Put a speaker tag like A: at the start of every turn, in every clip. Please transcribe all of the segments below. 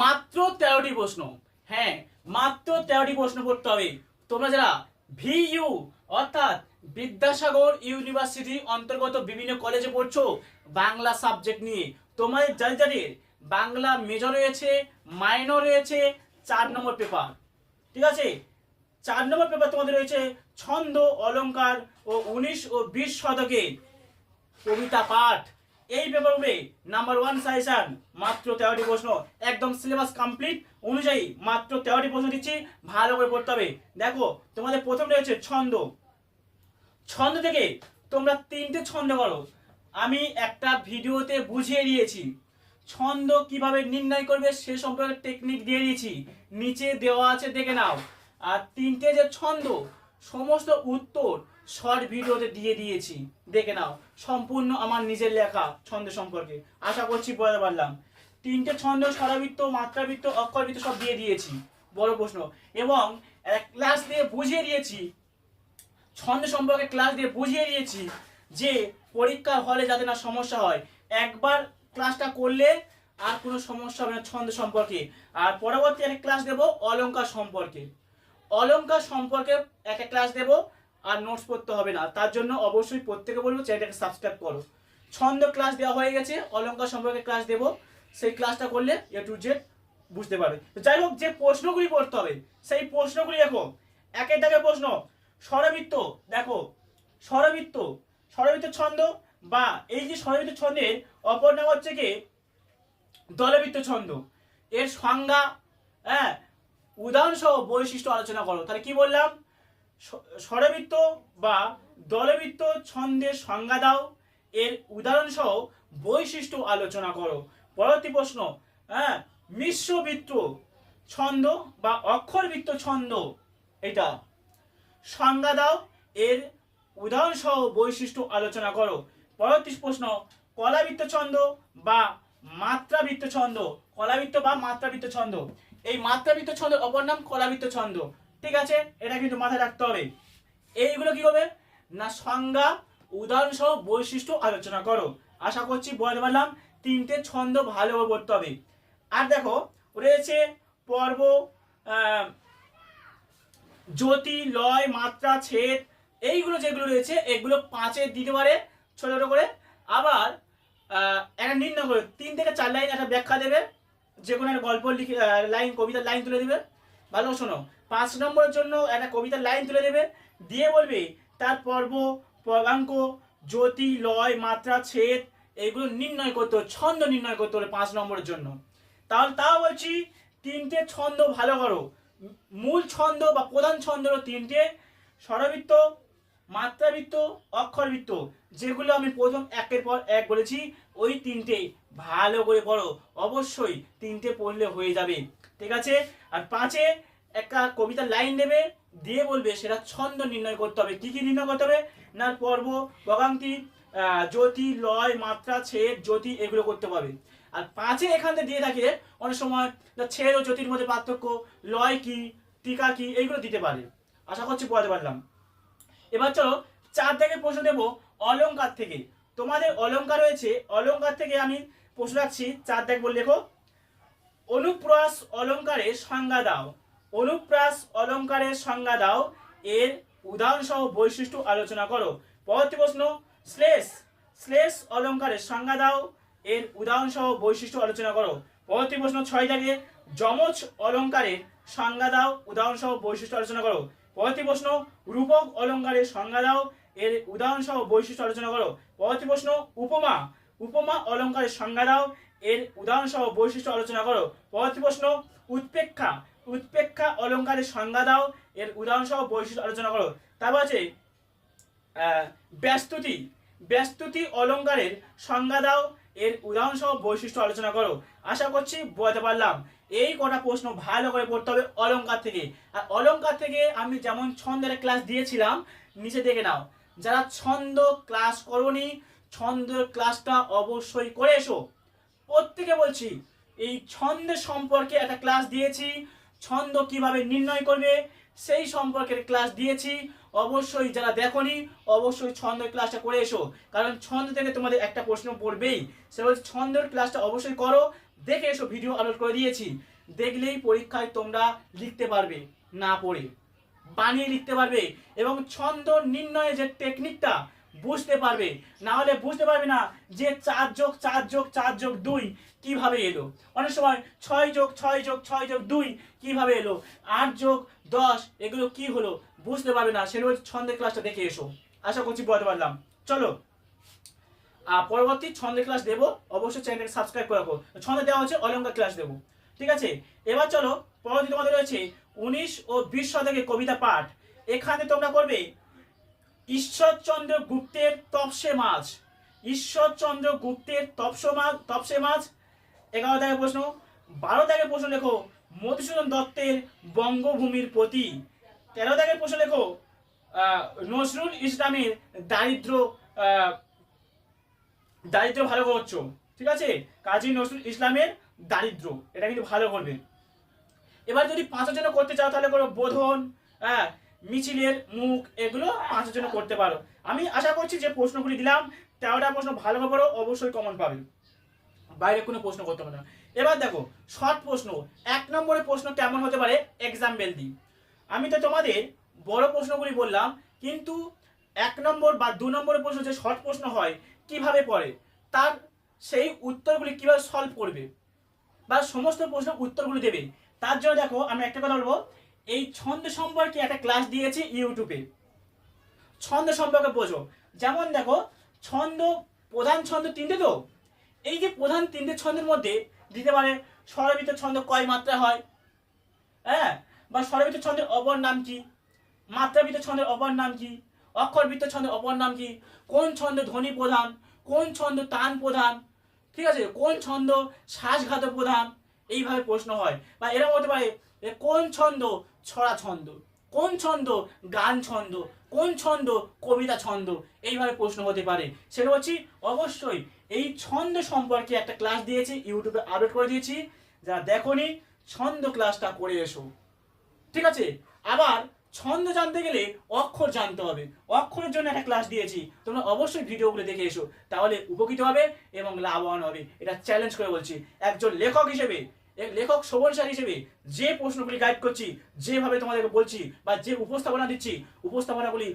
A: মাত্র তেরোটি প্রশ্ন। হ্যাঁ মাত্র তেরোটি প্রশ্ন করতে হবে। তোমরা যারা ভিইউ, অর্থাৎ বিদ্যাসাগর ইউনিভার্সিটি অন্তর্গত বিভিন্ন কলেজে পড়ছো বাংলা সাবজেক্ট নিয়ে, তোমাদের যাদের যাদের বাংলা মেজর রয়েছে, মাইনর রয়েছে, চার নম্বর পেপার। ঠিক আছে? চার নম্বর পেপার তোমাদের রয়েছে ছন্দ অলংকার ও উনিশ ও বিশ শতকে। কবিতা পাঠ। এই পেপার হবে নাম্বার ওয়ান সাজেশন মাত্র তেরোটি প্রশ্ন, একদম সিলেবাস কমপ্লিট অনুযায়ী মাত্র তেরোটি প্রশ্ন দিচ্ছি, ভালো করে পড়তে হবে। দেখো, তোমাদের প্রথমটা হচ্ছে ছন্দ। ছন্দ থেকে তোমরা তিনটে ছন্দ করো। আমি একটা ভিডিওতে বুঝিয়ে দিয়েছি। ছন্দ কীভাবে নির্ণয় করবে সে সম্পর্কে টেকনিক দিয়ে দিয়েছি। নিচে দেওয়া আছে, দেখে নাও। আর তিনটে যে ছন্দ, সমস্ত উত্তর শর্ট ভিডিওতে দিয়ে দিয়েছি। দেখে নাও, সম্পূর্ণ আমার নিজের লেখা ছন্দ সম্পর্কে। আশা করছি বলতে পারলাম। তিনটে ছন্দ, স্বরবৃত্ত, মাত্রাবৃত্ত, অক্ষরবৃত্ত সব দিয়ে দিয়েছি। বড় প্রশ্ন। এবং ক্লাস দিয়ে বুঝিয়ে দিয়েছি, ছন্দ সম্পর্কে ক্লাস দিয়ে বুঝিয়ে দিয়েছি যে পরীক্ষার হলে যাতে না সমস্যা হয়। একবার ক্লাসটা করলে আর কোনো সমস্যা হবে না ছন্দ সম্পর্কে। আর পরবর্তী একটা ক্লাস দেব অলঙ্কার সম্পর্কে। অলঙ্কার সম্পর্কে একটা ক্লাস দেব। আর নোটস পড়তে হবে না। তার জন্য অবশ্যই প্রত্যেকে বলব চ্যানেলটাকে সাবস্ক্রাইব করো। ছন্দ ক্লাস দেওয়া হয়ে গেছে, অলঙ্কার সম্পর্কে ক্লাস দেব। সেই ক্লাসটা করলে এ টু জেড বুঝতে পারবে। যাই হোক, যে প্রশ্নগুলি পড়তে হবে, সেই প্রশ্নগুলি দেখো। একের দাগে প্রশ্ন, স্বরবৃত্ত, দেখো, স্বরবৃত্ত স্বরবৃত্ত ছন্দ বা এই যে স্বরবৃত্ত ছন্দের অপর নাম হচ্ছে কি? দলবৃত্ত ছন্দ। এর সংজ্ঞা হ্যাঁ উদাহরণ সহ বৈশিষ্ট্য আলোচনা করো। তাহলে কি বললাম? স্বরবৃত্ত বা দলবৃত্ত ছন্দের সংজ্ঞা দাও। এর উদাহরণ সহ বৈশিষ্ট্য আলোচনা করো। পরবর্তী প্রশ্ন হ্যাঁ মিশ্রবৃত্ত ছন্দ বা অক্ষরবৃত্ত ছন্দ এটা? সংজ্ঞা দাও, এর উদাহরণ সহ বৈশিষ্ট্য আলোচনা করো। পরবর্তী প্রশ্ন, কলাবৃত্ত ছন্দ বা মাত্রাবৃত্ত ছন্দ? কলাবৃত্ত বা মাত্রাবৃত্ত ছন্দ? এই মাত্রাবৃত্ত ছন্দের অপর নাম কলাবৃত্ত ছন্দ। ঠিক আছে? এটা কিন্তু মাথায় রাখতে হবে। এইগুলো কি হবে? না সংজ্ঞা উদাহরণ সহ বৈশিষ্ট্য আলোচনা করো। আশা করছি বলতে পারলাম। তিনটে ছন্দ ভালোভাবে পড়তে হবে। আর দেখো, রয়েছে পর্ব জ্যোতি, লয়, মাত্রা, ছেদ। এইগুলো যেগুলো রয়েছে, এগুলো পাঁচে দিতে পারে, ছোট ছোট করে। আবার একটা নির্ণয় করে। তিন থেকে চার লাইন একটা ব্যাখ্যা দেবে। যে কোনো একটা গল্প লিখে লাইন, কবিতার লাইন তুলে দেবে। ভালো শোনো। পাঁচ নম্বরের জন্য একটা কবিতার লাইন তুলে দেবে দিয়ে বলবে, তার পর্ব, পর্বাঙ্ক, জ্যোতি, লয়, মাত্রা, ছেদ, এগুলো নির্ণয় করতে হবে, ছন্দ নির্ণয় করতে হবে পাঁচ নম্বরের জন্য। তাহলে তাও বলছি, তিনটে ছন্দ ভালো করো। মূল ছন্দ বা প্রধান ছন্দ হলো তিনটে, স্বরবৃত্ত, মাত্রাবৃত্ত, অক্ষরবৃত্ত, যেগুলো আমি প্রথম একের পর এক বলেছি, ওই তিনটে ভালো করে পড়ো। অবশ্যই তিনটে পড়লে হয়ে যাবে। ঠিক আছে? আর পাঁচে একটা কবিতার লাইন দেবে দিয়ে বলবে, সেটা ছন্দ নির্ণয় করতে হবে। কি কি নির্ণয় করতে হবে? না পর্ব বগান্তি জ্যোতি, লয়, মাত্রা, ছেদ, জ্যোতি, এগুলো করতে পারবে। আর পাঁচে এখান থেকে দিয়ে থাকে অনেক সময় ছেদ ও জ্যোতির মধ্যে পার্থক্য, লয় কি, টিকা কি এইগুলো দিতে পারে। আশা করছি পড়াতে পারলাম। এবার চলো চার থেকে প্রশ্ন দেবো অলঙ্কার থেকে। তোমাদের অলঙ্কার রয়েছে, অলঙ্কার থেকে আমি প্রশ্ন রাখছি, চার দেখ বলে লেখো। অনুপ্রাস অলংকারের সংজ্ঞা দাও। অনুপ্রাস অলংকারের সংজ্ঞা দাও। এর উদাহরণ সহ বৈশিষ্ট্য আলোচনা করো। পরবর্তী প্রশ্ন, শ্লেষ। শ্লেষ অলংকারের সংজ্ঞা দাও। এর উদাহরণ সহ বৈশিষ্ট্য আলোচনা করো। পরবর্তী প্রশ্ন, ছয় থেকে যমজ অলঙ্কারের সংজ্ঞা দাও। উদাহরণ সহ বৈশিষ্ট্য আলোচনা করো। পরবর্তী প্রশ্ন, রূপক অলংকারের সংজ্ঞা দাও। এর উদাহরণ সহ বৈশিষ্ট্য আলোচনা করো। পরবর্তী প্রশ্ন, উপমা। উপমা অলংকারের সংজ্ঞা দাও। এর উদাহরণ সহ বৈশিষ্ট্য আলোচনা করো। পরবর্তী প্রশ্ন, উৎপেক্ষা। উৎপেক্ষা অলংকারের সংজ্ঞা দাও, এর উদাহরণ সহ বৈশিষ্ট্য আলোচনা করো। তারপর আছে ব্যস্তুতি। ব্যস্তুতি অলংকারের সংজ্ঞা দাও, এর উদাহরণ সহ বৈশিষ্ট্য আলোচনা করো। আশা করছি বোঝাতে পারলাম। এই কটা প্রশ্ন ভালো করে পড়তে হবে অলঙ্কার থেকে। আর অলঙ্কার থেকে আমি যেমন ছন্দের ক্লাস দিয়েছিলাম, নিচে দেখে নাও। যারা ছন্দ ক্লাস করনি, ছন্দের ক্লাসটা অবশ্যই করে এসো। প্রত্যেকে বলছি, এই ছন্দের সম্পর্কে একটা ক্লাস দিয়েছি ছন্দ কীভাবে নির্ণয় করবে, সেই সম্পর্কের ক্লাস দিয়েছি। অবশ্যই যারা দেখনি, অবশ্যই ছন্দের ক্লাসটা করে এসো। কারণ ছন্দ থেকে তোমাদের একটা প্রশ্ন পড়বেই। সে হচ্ছে ছন্দের ক্লাসটা অবশ্যই করো। দেখে এসো ভিডিও আপলোড করে দিয়েছি। দেখলেই পরীক্ষায় তোমরা লিখতে পারবে, না পড়ে। বানিয়ে লিখতে পারবে। এবং ছন্দ নির্ণয়ে যে টেকনিকটা বুঝতে পারবে। না হলে বুঝতে পারবে না যে চার যোগ চার যোগ চার যোগ দুই কীভাবে এলো। অনেক সময় ছয় যোগ ছয় যোগ ছয় যোগ দুই কীভাবে এলো? আট যোগ, দশ, এগুলো কি হলো? বুঝতে পারবে না। সেগুলো ছন্দের ক্লাসটা দেখে এসো। আশা করছি বলতে পারলাম। চলো। পরবর্তী ছন্দের ক্লাস দেবো। অবশ্যই চ্যানেলটাকে সাবস্ক্রাইব করে রাখো। ছন্দে দেওয়া হচ্ছে অলঙ্কার ক্লাস দেবো। ঠিক আছে? এবার চলো, পরবর্তী তোমাদের রয়েছে উনিশ ও বিশ শতকের কবিতা পাঠ। এখানে তোমরা করবে ঈশ্বরচন্দ্র গুপ্তের তপসে মাছ। ঈশ্বরচন্দ্র গুপ্তের তপস মাছ তপসে মাছ। এগারো দাগের প্রশ্ন। বারো দাগের প্রশ্ন লেখো, মধুসূদন দত্তের বঙ্গভূমির প্রতি। তেরো দাগের প্রশ্ন লেখো নজরুল ইসলামের দারিদ্র দারিদ্র ভালো করছ। ঠিক আছে? কাজী নজরুল ইসলামের দারিদ্র। এটা কিন্তু ভালো করবে। এবার যদি পাঁচের জন্য করতে চাও তাহলে করো বোধন হ্যাঁ? মিছিলের মুখ এগুলো পাঁচের জন্য করতে পারো। আমি আশা করছি যে প্রশ্নগুলি দিলাম তেরোটা প্রশ্ন ভালো করে অবশ্যই কমন পাবে। বাইরে কোনো প্রশ্ন করতে হবে না। এবার দেখো শর্ট প্রশ্ন। এক নম্বরের প্রশ্ন কেমন হতে পারে? এক্সাম্পল দিই। আমি তো তোমাদের বড় প্রশ্নগুলি বললাম, কিন্তু এক নম্বর বা দু নম্বরের প্রশ্ন যে শর্ট প্রশ্ন হয়, কীভাবে পড়ে? তার সেই উত্তরগুলি কীভাবে সলভ করবে? বা সমস্ত প্রশ্ন উত্তরগুলি দেবে? তার জন্য দেখো, আমি একটা কথা বলব। এই ছন্দ সম্পর্কে একটা ক্লাস দিয়েছি ইউটিউবে। ছন্দ সম্পর্কে বোঝো। যেমন দেখো, ছন্দ, প্রধান ছন্দ তিনটে তো? এই যে প্রধান তিনটে ছন্দের মধ্যে দিতে পারে স্বরবৃত্ত ছন্দ কয় মাত্রা হয়? হ্যাঁ? বা স্বরবৃত্ত ছন্দের অপর নাম কি? মাত্রাবৃত্ত ছন্দের অপর নাম কি? অক্ষরবৃত্ত ছন্দের অপর নাম কি? কোন ছন্দ ধ্বনি প্রধান? কোন ছন্দ তান প্রধান? ঠিক আছে? কোন ছন্দ শ্বাসঘাত প্রধান? এইভাবে প্রশ্ন হয়। বা এরকম হতে পারে কোন ছন্দ ছড়া ছন্দ। কোন ছন্দ গান ছন্দ? কোন ছন্দ কবিতা ছন্দ? এইভাবে প্রশ্ন হতে পারে। সেটা হচ্ছে অবশ্যই এই ছন্দ সম্পর্কে একটা ক্লাস দিয়েছি ইউটিউবে আপলোড করে দিয়েছি। যারা দেখোনি, ছন্দ ক্লাসটা করে এসো। ঠিক আছে? আবার ছন্দ জানতে গেলে অক্ষর জানতে হবে। অক্ষরের জন্য একটা ক্লাস দিয়েছি। তোমরা অবশ্যই ভিডিওগুলো দেখে এসো। তাহলে উপকৃত হবে এবং লাভবান হবে। এটা চ্যালেঞ্জ করে বলছি। একজন লেখক হিসেবে লেখক শোভন স্যার হিসেবে যে প্রশ্নগুলি গাইড করছি, যেভাবে তোমাদেরকে বলছি বা যে উপস্থাপনা দিচ্ছি, উপস্থাপনাগুলি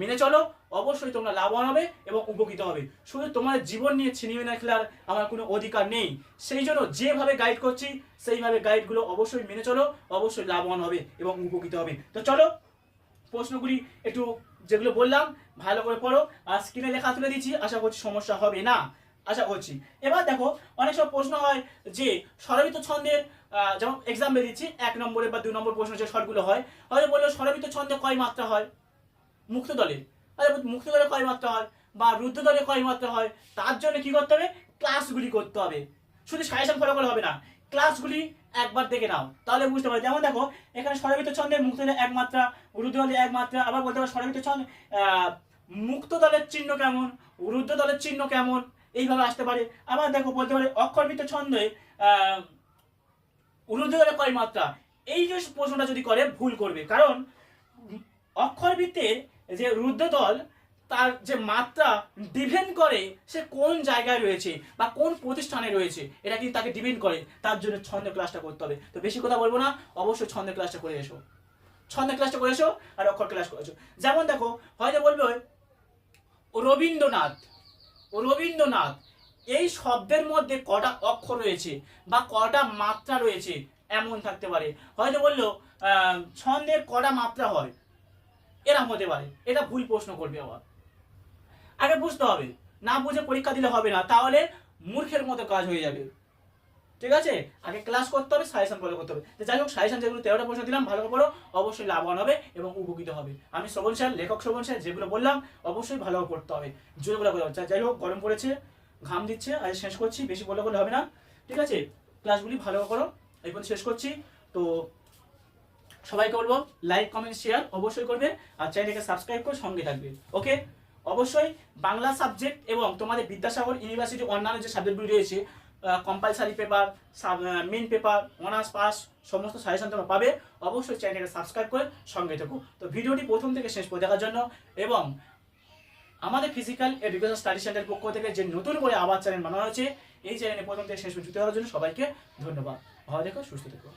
A: মেনে চলো। অবশ্যই তোমরা লাভবান হবে এবং উপকৃত হবে। শুধু তোমার জীবন নিয়ে ছিনিয়ে না খেলার আমার কোনো অধিকার নেই। সেই জন্য যেভাবে গাইড করছি, সেইভাবে গাইডগুলো অবশ্যই মেনে চলো, অবশ্যই লাভবান হবে এবং উপকৃত হবে। তো চলো, প্রশ্নগুলি একটু যেগুলো বললাম, ভালো করে পড়ো। আর স্ক্রিনে লেখা তুলে দিচ্ছি, আশা করছি সমস্যা হবে না। আশা করছি। এবার দেখো, অনেক সব প্রশ্ন হয় যে, স্বরবিত ছন্দের যেমন এক্সাম্পল দিচ্ছি, এক নম্বরে বা দুই নম্বর প্রশ্ন যে শর্টগুলো হয়, হয়তো বলল স্বরবিত ছন্দে কয় মাত্রা হয়? মুক্ত দলে। মুক্ত দলে কয় মাত্রা হয়? বা রুদ্ধ দলে কয় মাত্রা হয়? তার জন্য কি করতে হবে? ক্লাসগুলি করতে হবে। শুধু সাজেশন ফলো করলে হবে না। ক্লাসগুলি একবার দেখে নাও। তাহলে বুঝতে পারবে। যেমন দেখো, এখানে স্বরবিত ছন্দের মুক্ত দলে এক মাত্রা রুদ্র দলে এক মাত্রা, আবার বলতে পারো স্বরবিত ছন্দ মুক্ত দলের চিহ্ন কেমন? রুদ্ধ দলের চিহ্ন কেমন? এইভাবে আসতে পারে। আবার দেখো বলতে পারে অক্ষরবিত ছন্দে দলে কয় মাত্রা? এই যে প্রশ্নটা যদি করে, ভুল করবে। কারণ অক্ষরবৃত্তের যে রুদ্রদল, তার যে মাত্রা ডিপেন্ড করে সে কোন জায়গায় রয়েছে বা কোন প্রতিষ্ঠানে রয়েছে, এটা কিন্তু তাকে ডিপেন্ড করে। তার জন্য ছন্দ ক্লাসটা করতে হবে। তো বেশি কথা বলব না, অবশ্যই ছন্দ ক্লাসটা করে এসো। ছন্দ ক্লাসটা করে এসো আর অক্ষর ক্লাস করে এসো। যেমন দেখো, হয়তো বলবে রবীন্দ্রনাথ। রবীন্দ্রনাথ, এই শব্দের মধ্যে কটা অক্ষর রয়েছে বা কটা মাত্রা রয়েছে এমন থাকতে পারে। হয়তো বলল ছন্দের কটা মাত্রা হয়? এরকম হতে পারে। এটা ভুল প্রশ্ন করবে আবার। আগে বুঝতে হবে। না বুঝে পরীক্ষা দিলে হবে না। তাহলে মূর্খের মতো কাজ হয়ে যাবে। ঠিক আছে? আগে ক্লাস করতে হবে সাজেশন ফলো করতে হবে। যাই হোক সাজেশন যেগুলো তেরোটা প্রশ্ন দিলাম, ভালো করে, অবশ্যই লাভবান হবে এবং উপকৃত হবে। আমি শ্রবণ স্যার, লেখক শ্রবণ স্যার, যেগুলো বললাম, অবশ্যই ভালোভাবে পড়তে হবে। যেগুলো বলে যাই- হোক, গরম পড়েছে, ঘাম দিচ্ছে, আজ শেষ করছি, বেশি বলে বলে হবে না। ঠিক আছে? ক্লাসগুলি ভালো করো এই পর্যন্ত শেষ করছি। তো সবাইকে বলব লাইক কমেন্ট শেয়ার অবশ্যই করবে আর চ্যানেলকে সাবস্ক্রাইব করে সঙ্গে থাকবে। ওকে অবশ্যই বাংলা সাবজেক্ট এবং তোমাদের বিদ্যাসাগর ইউনিভার্সিটি অন্যান্য যে সাবজেক্টগুলি রয়েছে compulsory paper main paper honours pass সমস্ত সাজেশন তোমরা পাবে। অবশ্যই চ্যানেলটা সাবস্ক্রাইব করে সঙ্গে থেকো। তো ভিডিওটি প্রথম থেকে শেষ পর্যন্ত দেখার জন্য এবং আমাদের ফিজিক্যাল এডুকেশন স্টাডি সেন্টার পক্ষ থেকে যে নতুন করে আবার চ্যানেল বানানো হয়েছে, এই চ্যানেলে প্রথম থেকে শেষ পর্যন্ত হওয়ার জন্য সবাইকে ধন্যবাদ। ভালো দেখো সুস্থ থেকো।